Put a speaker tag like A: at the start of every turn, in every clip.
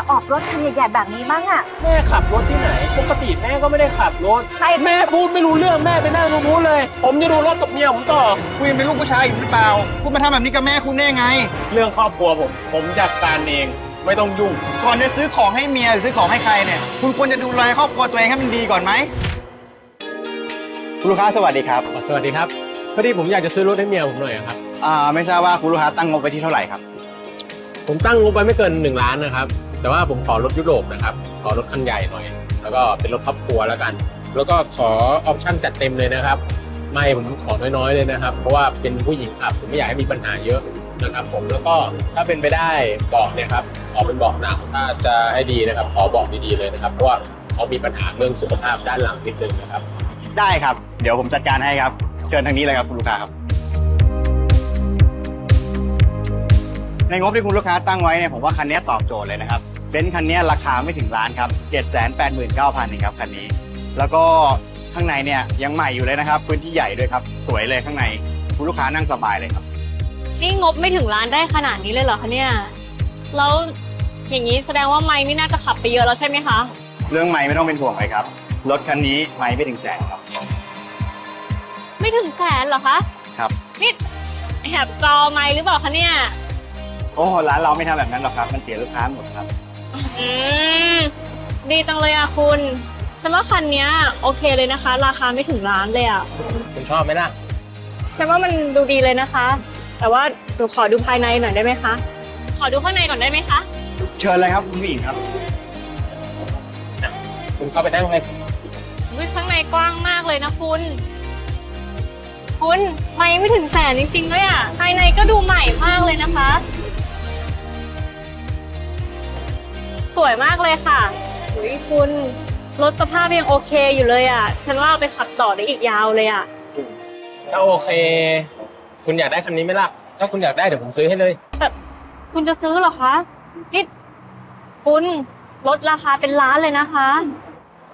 A: ากออกรถคันใหญ่ๆแบบนี้บ้างอะ
B: แม่ขับรถที่ไหน ปกติแม่ก็ไม่ได้ขับรถ
A: ใคร
B: แม่พูดไม่รู้เรื่องแม่ไปนั่งตรงนู้นเลย ผมจะดูรถกับเมียผมต่อ
C: คุณยังเป็นลูกผู้ชายอยู่หรือเปล่า คุณมาทำแบบนี้กับแม่คุณได้ไง
B: เรื่องครอบครัวผม ผมจัดการเอง ไม่ต้องยุ่ง
C: ก่อนจะซื้อของให้เมียหรือซื้อของให้ใครเนี่ย คุณควรจะดูแลครอบครัวตัวเองให้มันดีก่อนไหมคุณลูกค้าสวัสดีครับ
B: สวัสดีครับ พอดีผมอยากจะซื้อรถให้เมียผมหน่อยอะครับ
C: อ่าไม่ทราบว่าคุณลูกค้าตั้งงบไปที่เท่าไหร่ครับ
B: ผมตั้งงบไปไม่เกิน 1 ล้านนะครับ แต่ว่าผมขอรถยุโรปนะครับ ขอรถคันใหญ่หน่อย แล้วก็เป็นรถครอบครัวแล้วกัน แล้วก็ขอออปชั่นจัดเต็มเลยนะครับ ไม่ผมขอน้อยๆเลยนะครับ เพราะว่าเป็นผู้หญิงขับ ผมไม่อยากให้มีปัญหาเยอะนะครับผมแล้วก็ถ้าเป็นไปได้เบอกเนี่ยครับขอเป็นเบอกหนังถ้าจะให้ดีนะครับ ขอเบอกดีๆเลยนะครับ เพราะว่าเขามีปัญหาเรื่องสุขภาพด้านหลังนิดนึงนะครับ
C: ได้ครับ เดี๋ยวผมจัดการให้ครับ เชิญทางนี้เลยครับคุณลูกค้าครับ ในงบที่คุณลูกค้าตั้งไว้เนี่ยผมว่าคันนี้ตอบโจทย์เลยนะครับ เบนซ์คันนี้ราคาไม่ถึงล้านครับ 789,000เองครับคันนี้ แล้วก็ข้างในเนี่ยยังใหม่อยู่เลยนะครับ พื้นที่ใหญ่ด้วยครับ สวยเลยข้างในคุณลูกค้านั่งสบายเลยครับ
D: นี่งบไม่ถึงล้านได้ขนาดนี้เลยเหรอคะเนี่ย แล้วอย่างนี้แสดงว่าไม้ไม่น่าจะขับไปเยอะแล้วใช่ไหมคะ
C: เรื่องไม่ไม่ต้องเป็นห่วงเลยครับ รถคันนี้ไม่ไม่ถึงแสนครับ
D: ไม่ถึงแสนเหรอคะ
C: ครับ
D: นี่แอบจอไม้หรือเปล่าคะเนี่ย
C: โอ้ร้านเราไม่ทำแบบนั้นหรอกครับ มันเสียลูกค้าหมดครับ
D: อืมดีจังเลยอะคุณ ฉันว่าคันเนี้ยโอเคเลยนะคะ ราคาไม่ถึงล้านเลยอะ
B: คุณชอบไหมล่ะ
D: ฉันว่ามันดูดีเลยนะคะ แต่ว่าหนูขอดูภายในหน่อยได้ไหมคะ ขอดูข้างในก่อนได้ไหมคะ
C: เชิญเลยครับคุณผู้หญิงครับ
B: คุณเข้าไปนั่งเลย
D: อุ๊ยข้างในกว้างมากเลยนะคุณ คุณไม่ไม่ถึงแสนจริงๆด้วยอะ ภายในก็ดูใหม่มากเลยนะคะ สวยมากเลยค่ะอุ้ยคุณรถสภาพยังโอเคอยู่เลยอะ ฉันว่าเอาไปขับต่อได้อีกยาวเลยอะ
B: ถ้าโอเค คุณอยากได้คันนี้ไหมล่ะ ถ้าคุณอยากได้เดี๋ยวผมซื้อให้เลย
D: แต่คุณจะซื้อเหรอคะนี่คุณลดราคาเป็นล้านเลยนะคะ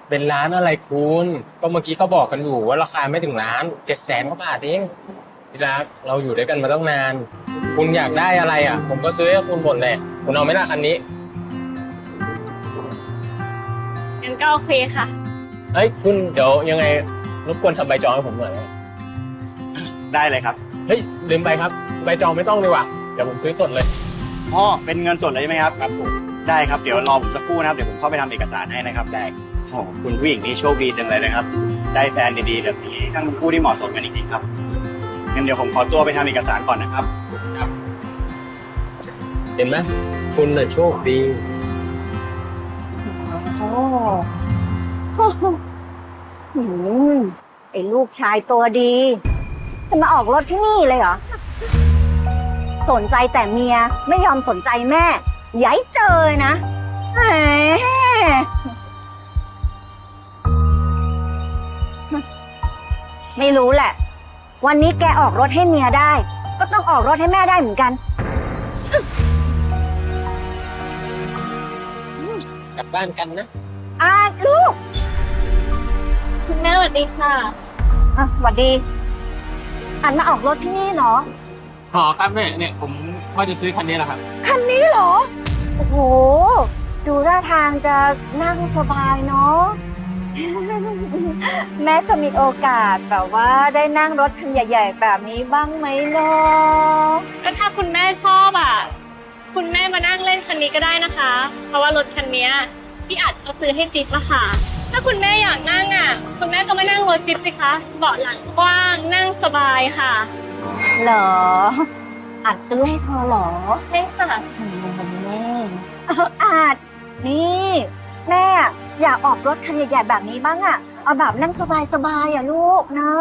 B: เป็นล้านอะไรคุณ ก็เมื่อกี้เขาบอกกันอยู่ว่าราคาไม่ถึงล้านเจ็ดแสนกว่าบาทเองพี่รักเราอยู่ด้วยกันมาตั้งนาน คุณอยากได้อะไรอะ ผมก็ซื้อให้คุณหมดแหละคุณเอาไหมล่ะคันนี้
D: ก็โอเคค่ะ
B: เฮ้ยคุณเดี๋ยวยังไงรบกวนทำใบจองให้ผมหน่อยนะ
C: ได้เลยครับ
B: เฮ้ยลืมไปครับใบจองไม่ต้องเลยว่ะเดี๋ยวผมซื้อสดเลย
C: พ่อเป็นเงินสดเลยใช่ไหมครับ
B: ครับผม
C: ได้ครับ เดี๋ยวรอผมสักครู่นะครับ เดี๋ยวผมเข้าไปทำเอกสารให้นะครับ ได้โอ้คุณผู้หญิงนี่โชคดีจังเลยนะครับ ได้แฟนดีๆแบบนี้ทั้งคู่ที่เหมาะสมกันจริงๆครับ งั้นเดี๋ยวผมขอตัวไปทำเอกสารก่อนนะครับ
B: เห็นไหมคุณน่ะโชคดี
A: อ้ลูกชายตัวดี จะมาออกรถที่นี่เลยเหรอ สนใจแต่เมียไม่ยอมสนใจแม่ย้ายเจอนะแหมไม่รู้แหละ วันนี้แกออกรถให้เมียได้ ก็ต้องออกรถให้แม่ได้เหมือนกัน
B: กลับบ้านกันนะ
A: อาลูก
D: คุณแม่สวัสดีค่ะ
A: อะสวัสดีอันมาออกรถที่นี่เหรอ
B: หอครับแม่เนี่ยผมว่าจะซื้อคันนี้แหละครับ
A: คันนี้เหรอ โอ้โห ดูท่าทางจะนั่งสบายเนาะ แม้จะมีโอกาสแบบว่าได้นั่งรถคันใหญ่ ๆ แบบนี้บ้างไหมเนาะ
D: ก็ถ้าคุณแม่ชอบอะ คุณแม่มานั่งเล่นคันนี้ก็ได้นะคะ เพราะว่ารถคันเนี้ยพี่อัดเขาซื้อให้จิ๊บละค่ะ ถ้าคุณแม่อยากนั่งอะ คุณแม่ก็มานั่งรถจิ๊บสิคะ เบาะหลังกว้างนั่งสบายค่ะ
A: เหรอ อัดซื้อให้เธอเหรอ
D: ใช่ค่ะ
A: อืมเอออาจนี่ แม่อยากออกรถคันใหญ่ๆแบบนี้บ้างอะเอาแบบนั่งสบายๆอะลูกนะ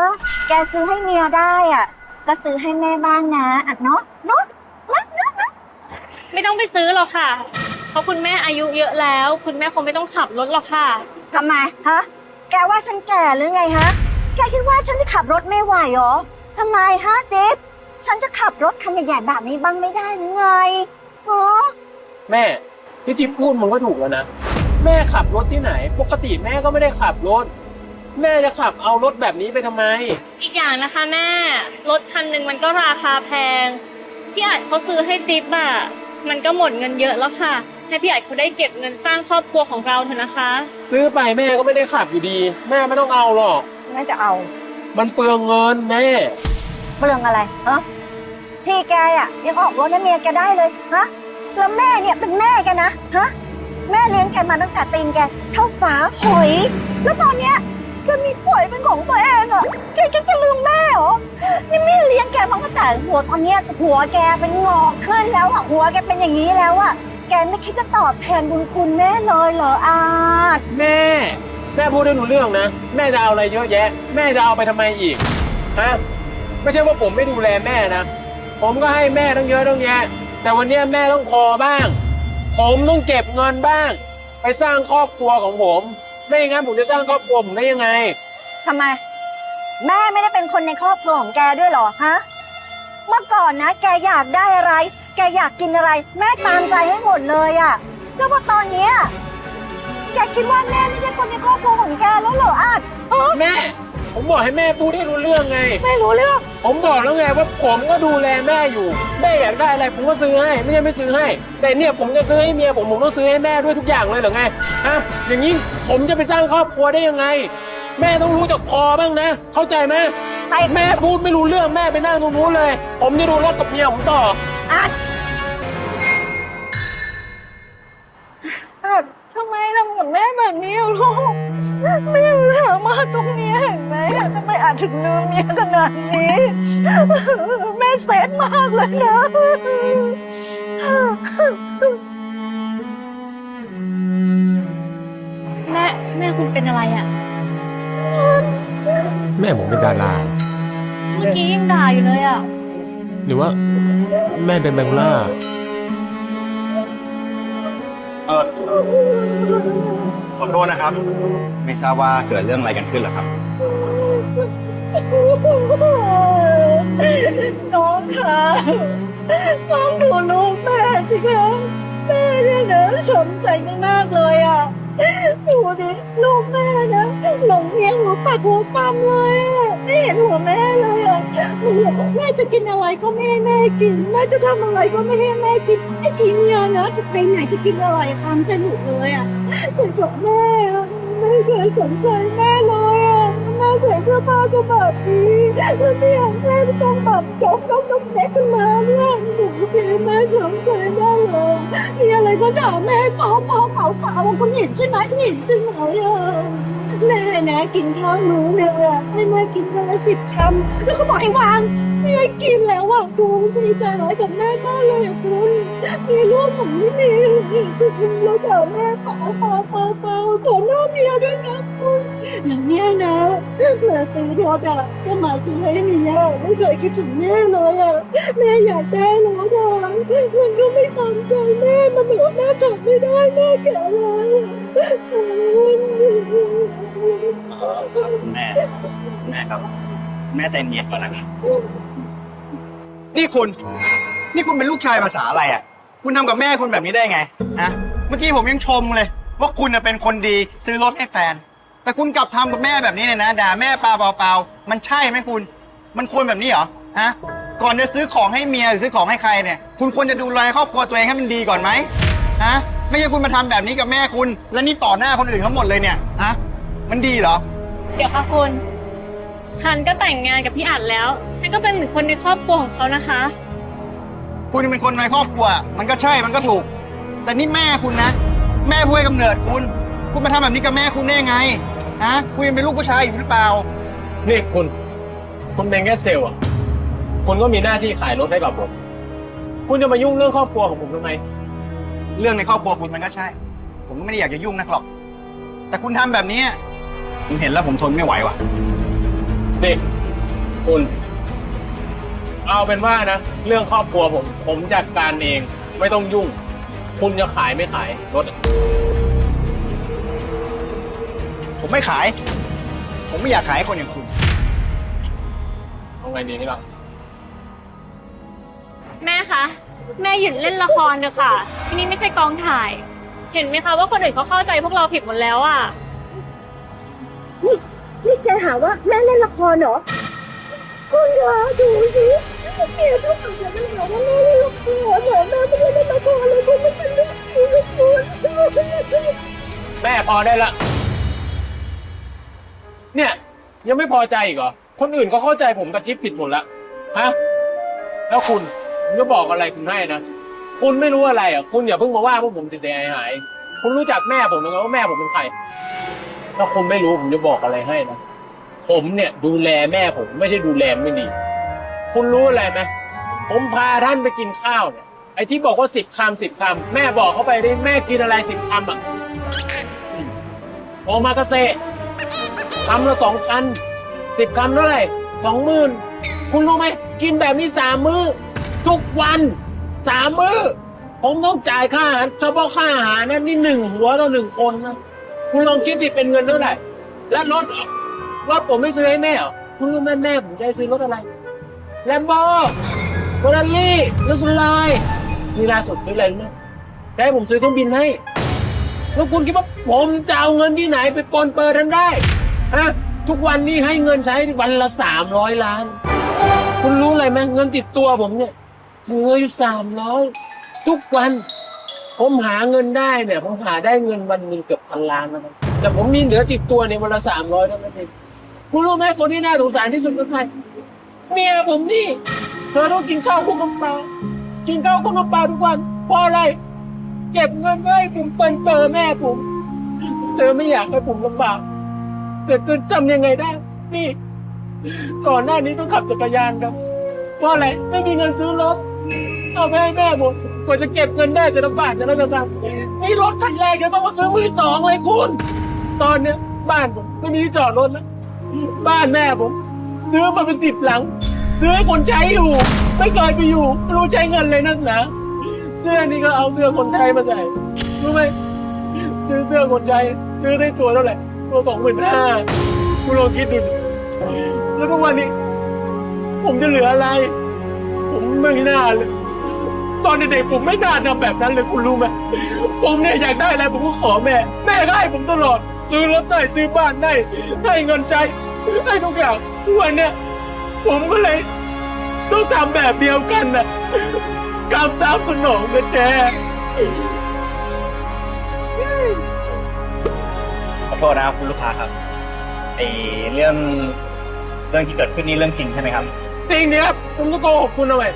A: แกซื้อให้เมียได้อะก็ซื้อให้แม่บ้างนะอัดเนาะเนาะ
D: ไม่ต้องไปซื้อหรอกค่ะ เพราะคุณแม่อายุเยอะแล้ว คุณแม่คงไม่ต้องขับรถหรอกค่ะ
A: ทำไมฮะ แกว่าฉันแก่หรือไงฮะ แกคิดว่าฉันจะขับรถไม่ไหวเหรอทำไมฮะจิ๊บฉันจะขับรถคันใหญ่ๆแบบนี้บ้างไม่ได้หรือไงฮะ
B: แม่พี่จิ๊บพูดมันก็ถูกแล้วนะ แม่ขับรถที่ไหน ปกติแม่ก็ไม่ได้ขับรถ แม่จะขับเอารถแบบนี้ไปทำไม
D: อีกอย่างนะคะแม่ รถคันหนึ่งมันก็ราคาแพง พี่อัดเขาซื้อให้จิ๊บอะมันก็หมดเงินเยอะแล้วค่ะ ให้พี่อัดเขาได้เก็บเงินสร้างครอบครัวของเราเถอะนะคะ
B: ซื้อไปแม่ก็ไม่ได้ขับอยู่ดี แม่ไม่ต้องเอาหรอก
A: แม่จะเอา
B: มันเปลืองเงินแม่
A: เปลืองอะไรฮะที่แกอะยังออกรถให้เมียแกได้เลยฮะแล้วแม่เนี่ยเป็นแม่แกนะฮะแม่เลี้ยงแกมาตั้งแต่ตีนแกเท่าฝาหอย แล้วตอนเนี้ยแกมีป่วยเป็นของตัวเองอะแกคิดจะลืมแม่เหรอนี่แม่เลี้ยงแกมาตั้งแต่หัวตอนเนี้ยหัวแกเป็นงอกขึ้นแล้วอะหัวแกเป็นอย่างนี้แล้วอะ แกไม่คิดจะตอบแทนบุญคุณแม่เลยเหรออาจ
B: แม่ แม่พูดได้หนูเรื่องนะ แม่จะเอาอะไรเยอะแยะ แม่จะเอาไปทำไมอีก ฮะ ไม่ใช่ว่าผมไม่ดูแลแม่นะ ผมก็ให้แม่ตั้งเยอะตั้งแยะ แต่วันเนี้ยแม่ต้องพอบ้าง ผมต้องเก็บเงินบ้าง ไปสร้างครอบครัวของผม ไม่อย่างนั้นผมจะสร้างครอบครัวผมได้ยังไง
A: ทำไม แม่ไม่ได้เป็นคนในครอบครัวของแกด้วยเหรอฮะ เมื่อก่อนนะ แกอยากได้อะไร แกอยากกินอะไร แม่ตามใจให้หมดเลยอะแล้วพอตอนเนี้ยแกคิดว่าแม่ไม่ใช่คนในครอบครัวของแกแล้วเหรออาจ
B: แม่ ผมบอกให้แม่พูดให้รู้เรื่องไง
A: ไม่รู้เรื่อง
B: ผมบอกแล้วไงว่าผมก็ดูแลแม่อยู่ แม่อยากได้อะไรผมก็ซื้อให้ ไม่ใช่ไม่ซื้อให้ แต่เนี่ยผมจะซื้อให้เมียผมผมต้องซื้อให้แม่ด้วยทุกอย่างเลยเหรอไงฮะอย่างนี้ผมจะไปสร้างครอบครัวได้ยังไง แม่ต้องรู้จักพอบ้างนะ เข้าใจไหม
A: ไป
B: แม่พูดไม่รู้เรื่องแม่ไปนั่งตรงนู้นเลย ผมจะดูรถกับเมียผมต่อ
A: อาจอาจ อะทำไมอาจถึงลืมเมียขนาดนี้ แม่เซตมากเลยนะ
D: แม่แม่คุณเป็นอะไรอะ่ะ
B: แม่ผมเป็นดารา
D: เมื่อกี้ยังด่าอยู่เลยอะ่ะ
B: หรือว่า แม่เป็นไบโพล่า
C: เออขอโทษนะครับ ไม่ทราบว่าเกิดเรื่องอะไรกันขึ้นเหรอครับ
A: น้องคะน้องดูลูกแม่สิคะแม่เนี่ยนะช้ำใจมากๆเลยอะดูดิลูกแม่นะหลงเมียหัวปากหัวปั๊มเลยอะไม่เห็นหัวแม่เลยอะแม่จะกินอะไรก็ไม่ให้แม่กินแม่จะทำอะไรก็ไม่ให้แม่กินไอ้ทีเนี้ยนะจะไปไหนจะกินอะไรตามใจหมดเลยอะแต่กับแม่ไม่เคยสนใจแม่เลยอะ ใส่เสื้อผ้าก็แบบนี้แล้วไม่อยากแม่ต้องแบบยกยกยกเด็กกันมาเนี่ยหนูสิแม่ช้ำใจแม่เลยมีอะไรก็ด่าแม่พ่อพ่อ เผาเผาคุณเห็นใช่ไหมคุณเห็นใช่ไหมอะแม่นะกินข้าวมื้อเนี่ยให้แม่กินวันละสิบคำแล้วก็บอกให้วางไม่ให้กินแล้วอะดูสิใจร้ายกับแม่มากเลยอะคุณมีลูกผมไม่มีคุณแล้วด่าแม่เผาเผาเผาเผาต่อหน้าเมียด้วยนะคุณแล้วเนี่ยนะเมื่อซื้อรถอะก็มาซื้อให้เมียไม่เคยคิดถึงแม่เลยอะแม่อยากได้รถอะ มันก็ไม่ตามใจแม่มันบอกว่าแม่ขับไม่ได้แม่แก่แล้วอะคุณ
C: คุณแม่ แม่ครับ แม่ใจเย็นก่อนนะครับ นี่คุณ นี่คุณเป็นลูกชายภาษาอะไรอะ คุณทำกับแม่คุณแบบนี้ได้ไงฮะเมื่อกี้ผมยังชมเลย ว่าคุณน่ะเป็นคนดีซื้อรถให้แฟน แต่คุณกลับทำกับแม่แบบนี้เนี่ยนะด่าแม่ปลาเปล่าๆมันใช่ไหมคุณ มันควรแบบนี้เหรอฮะ ก่อนจะซื้อของให้เมียหรือซื้อของให้ใครเนี่ย คุณควรจะดูแลครอบครัวตัวเองให้มันดีก่อนไหมฮะไม่ใช่คุณมาทำแบบนี้กับแม่คุณ แล้วนี่ต่อหน้าคนอื่นเขาหมดเลยเนี่ยฮะมันดีเหรอ
D: เดี๋ยวค่ะคุณ ฉันก็แต่งงานกับพี่อัดแล้ว ฉันก็เป็นหนึ่งคนในครอบครัวของเขานะคะ
C: คุณเป็นคนในครอบครัว มันก็ใช่มันก็ถูก แต่นี่แม่คุณนะ แม่ผู้ให้กำเนิดคุณ คุณมาทำแบบนี้กับแม่คุณได้ยังไงฮะคุณยังเป็นลูกผู้ชายอยู่หรือเปล่า
B: นี่คุณ คุณเป็นแค่เซลล์อะ คุณก็มีหน้าที่ขายรถให้กับผม คุณจะมายุ่งเรื่องครอบครัวของผมทำไม
C: เรื่องในครอบครัวคุณมันก็ใช่ ผมก็ไม่ได้อยากจะยุ่งนักหรอก แต่คุณทำแบบนี้ผมเห็นแล้วผมทนไม่ไหวว่ะ
B: นี่คุณ เอาเป็นว่านะ เรื่องครอบครัวผม ผมจัดการเอง ไม่ต้องยุ่ง คุณจะขายไม่ขายรถอะ
C: ผมไม่ขาย ผมไม่อยากขายให้คนอย่างคุณ
B: เอาไงดีนี่ล่ะ
D: แม่คะ แม่หยุดเล่นละครเถอะค่ะ ที่นี่ไม่ใช่กองถ่าย เห็นไหมคะว่าคนอื่นเขาเข้าใจพวกเราผิดหมดแล้วอะ
A: นี่แกหาว่าแม่เล่นละครเหรอคุณคะดูสิเมียทุกคนจะไม่หาว่าแม่เล่นละครเหรอแม่ไม่ได้เล่นละครเลยคุณไม่เป็นเรื่องจริง
B: แม่พอได้ละ เนี่ย ยังไม่พอใจอีกเหรอ คนอื่นเขาเข้าใจผมกับจิ๊บผิดหมดละฮะ แล้วคุณ ผมจะบอกอะไรคุณให้นะ คุณไม่รู้อะไรอะ คุณอย่าเพิ่งมาว่าพวกผมเสียหายหาย คุณรู้จักแม่ผมนะครับว่าแม่ผมเป็นใคร ถ้าคุณไม่รู้ผมจะบอกอะไรให้นะ ผมเนี่ยดูแลแม่ผมไม่ใช่ดูแลไม่ดี คุณรู้อะไรไหมผมพาท่านไปกินข้าวเนี่ย ไอ้ที่บอกว่าสิบคำสิบคำแม่บอกเขาไปดิแม่กินอะไรสิบคำอะอืมโอมากาเซคำละสองพันสิบคำเท่าไหร่สองหมื่นคุณรู้ไหมกินแบบนี้สามมื้อ ทุกวันสามมื้อผมต้องจ่ายค่าอาหารเฉพาะค่าอาหารนะนี่หนึ่งหัวต่อหนึ่งคนนะคุณลองคิดดิเป็นเงินเท่าไหร่ และรถเหรถผมไม่ซื้อให้แม่เหรอคุณรู้ไหมแม่ผมจะให้ซื้อรถอะไรแลมโบโคลารี่รถสไลด์นี่ล่าสุดซื้ออะไรรู้ไหมจะให้ผมซื้อเครื่องบินให้ แล้วคุณคิดว่าผมจะเอาเงินที่ไหนไปปนเปิดทันได้ฮะทุกวันนี้ให้เงินใช้วันละสามร้อยล้าน คุณรู้อะไรไหมเงินติดตัวผมเนี่ย เหลืออยู่สามร้อยทุกวัน ผมหาเงินได้เนี่ย ผมหาได้เงินวันหนึ่งเกือบพันล้านนะครับแต่ผมมีเหลือติดตัวเนี่ยวันละสามร้อยเท่านั้นเองคุณรู้ไหมคนที่น่าสงสารที่สุดคือใครเมียผมนี่เธอต้องกินข้าวคุกน้ำปลากินข้าวคุกน้ำปลาทุกวันเพราะอะไร เก็บเงินไว้ให้ผมเปินเปิดแม่ผมเธอไม่อยากให้ผมลำบากแต่เธอทำยังไงได้ นี่ ก่อนหน้านี้ต้องขับจักรยานครับเพราะอะไรไม่มีเงินซื้อรถ เอาไปให้แม่หมดกว่าจะเก็บเงินได้แต่ละบาทแต่ละสตางค์นี่รถคันแรกจะต้องมาซื้อมือสองเลยคุณ ตอนเนี้ยบ้านผมไม่มีที่จอดรถแล้วบ้านแม่ผมซื้อมาเป็นสิบหลัง ซื้อให้คนใช้อยู่ ไม่เคยไปอยู่ไม่รู้ใช้เงินเลยนักหนาเสื้อนี่ก็เอาเสื้อคนใช้มาใส่รู้ไหมซื้อเสื้อคนใช้ซื้อได้ตัวเท่าไหร่ตัวสองหมื่นห้าคุณลองคิดดูดิแล้วทุกวันนี้ ผมจะเหลืออะไร ผมไม่น่าเลย ตอนเด็กๆผมไม่น่าทำแบบนั้นเลยคุณรู้ไหมผมเนี่ยอยากได้อะไรผมก็ขอแม่ แม่ก็ให้ผมตลอด ซื้อรถได้ซื้อบ้านได้ให้เงินใจให้ทุกอย่างทุกวันเนี่ยผมก็เลย ต้องทำแบบเดียวกันน่ะกำตามขนมกันแท้
C: ขอโทษนะครับคุณลูกค้าครับไอเรื่องเรื่องที่เกิดขึ้นนี่เรื่องจริงใช่ไหมครับ
B: จริงเนี่ยครับผมก็โกหกคุณเอาไว้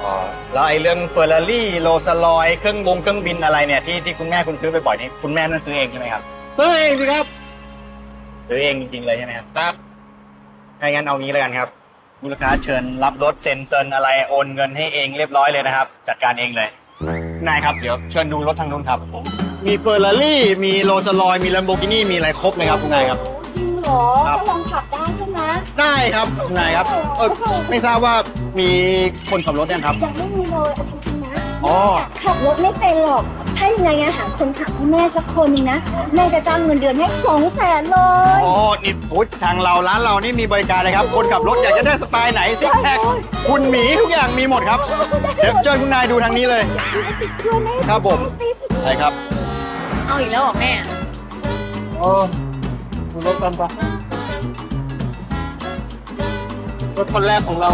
C: อ๋อแล้วไอ้เรื่องเฟอร์รารี่โรสลอยเครื่องบงเครื่องบินอะไรเนี่ยที่ที่คุณแม่คุณซื้อไปบ่อยๆนี่คุณแม่นั่นซื้อเองใช่ไหมครับ
B: ซื้อเองสิครับ
C: ซื้อเองจริงๆเลยใช่ไหมครับ
B: ครับ
C: ถ้างั้นเอางี้แล้วกันครับคุณลูกค้าเชิญรับรถเซ็นเซินอะไรโอนเงินให้เองเรียบร้อยเลยนะครับ จัดการเองเลยนายครับเดี๋ยวเชิญดูรถทางนู้นครับ มีเฟอร์รารี่มีโรสลอยมีลัมโบกินี่มีอะไรครบเลยครับคุณนายครับ
A: จริง เหรอ
C: ครับ
A: ก็ลองขับได้ใช่ไหม
C: ได้ครับคุณนายครับเออไม่ทราบว่ามีคนขับรถยังครับ
A: ยังไม่มีเลยเอาจริงๆนะ
C: อ๋อ
A: ขับรถไม่เป็นหรอก ถ้ายังไงอะหาคนขับให้แม่สักคนหนึงนะ แม่จะจ้างเงินเดือนให้สองแสนเลย
C: อ๋อนี่โอ้ยทางเราร้านเรานี่มีบริการเลยครับ คนขับรถอยากจะได้สไตล์ไหนซิกแพคคุณหมีทุกอย่างมีหมดครับ เดี๋ยวเชิญคุณนายดูทางนี้เลยครับผมใช่ครับ
D: เอาอีกแล้วเหรอแม่
B: เออดู รถกันปะรถคนแรกของเรา